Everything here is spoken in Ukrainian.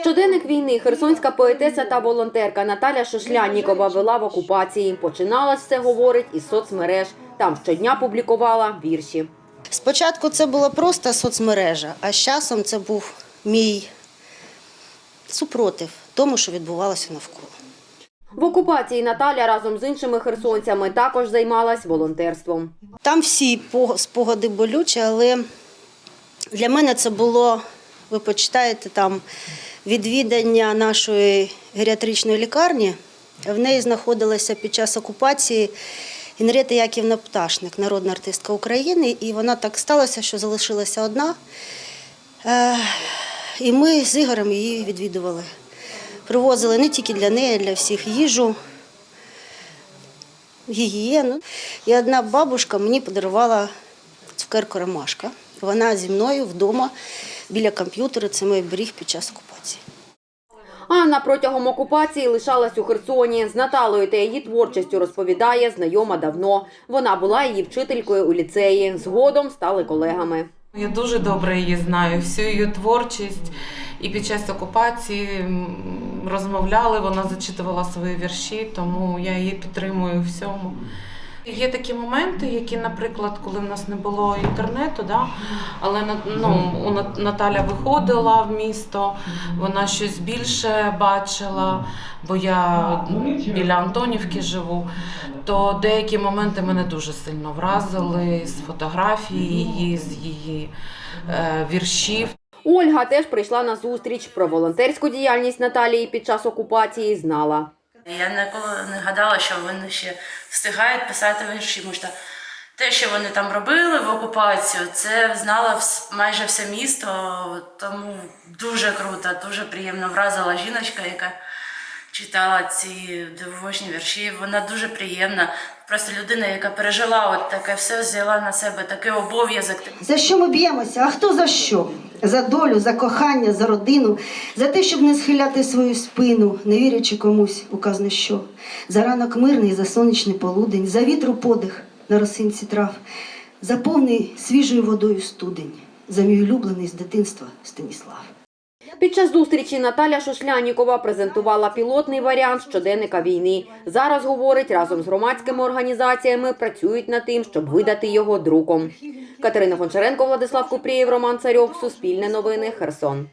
Щоденник війни херсонська поетеса та волонтерка Наталя Шошляннікова вела в окупації. Починалось все, говорить, із соцмереж. Там щодня публікувала вірші. Спочатку це була просто соцмережа, а з часом це був мій супротив тому, що відбувалося навколо. В окупації Наталя разом з іншими херсонцями також займалась волонтерством. Там всі спогади болючі, але для мене це було, ви почитаєте, там відвідання нашої геріатричної лікарні. В неї знаходилася під час окупації Генрета Яківна Пташник, народна артистка України, і вона так сталося, що залишилася одна. Е, І ми з Ігорем її відвідували. Привозили не тільки для неї, а для всіх їжу, гігієну. І одна бабушка мені подарувала цукерку ромашка. Вона зі мною вдома біля комп'ютера. Це мій беріг під час окупації. Анна протягом окупації лишалась у Херсоні. З Наталою та її творчістю розповідає знайома давно. Вона була її вчителькою у ліцеї. Згодом стали колегами. Я дуже добре її знаю, всю її творчість. І під час окупації розмовляли, вона зачитувала свої вірші, тому я її підтримую всьому. Є такі моменти, які, наприклад, коли в нас не було інтернету, да, але ну, Наталя виходила в місто, вона щось більше бачила, бо я біля Антонівки живу, то деякі моменти мене дуже сильно вразили з фотографії її, з її е, віршів. Ольга теж прийшла на зустріч. Про волонтерську діяльність Наталії під час окупації знала. Я ніколи не гадала, що вони ще встигають писати вірші. Тому що те, що вони там робили в окупацію, це знало майже все місто. Тому дуже круто, дуже приємно вразила жіночка, яка читала ці дивовижні вірші. Вона дуже приємна. Просто людина, яка пережила от таке все, взяла на себе такий обов'язок. За що ми б'ємося? А хто за що? За долю, за кохання, за родину, за те, щоб не схиляти свою спину, не вірячи комусь у казне що. За ранок мирний, за сонячний полудень, за вітру подих на росинці трав, за повний свіжою водою студень, за мій улюблений з дитинства Станіслав. Під час зустрічі Наталя Шошлянікова презентувала пілотний варіант щоденника війни. Зараз говорить, разом з громадськими організаціями працюють над тим, щоб видати його друком. Катерина Гончаренко, Владислав Купрієв, Роман Царьов, Суспільне новини, Херсон.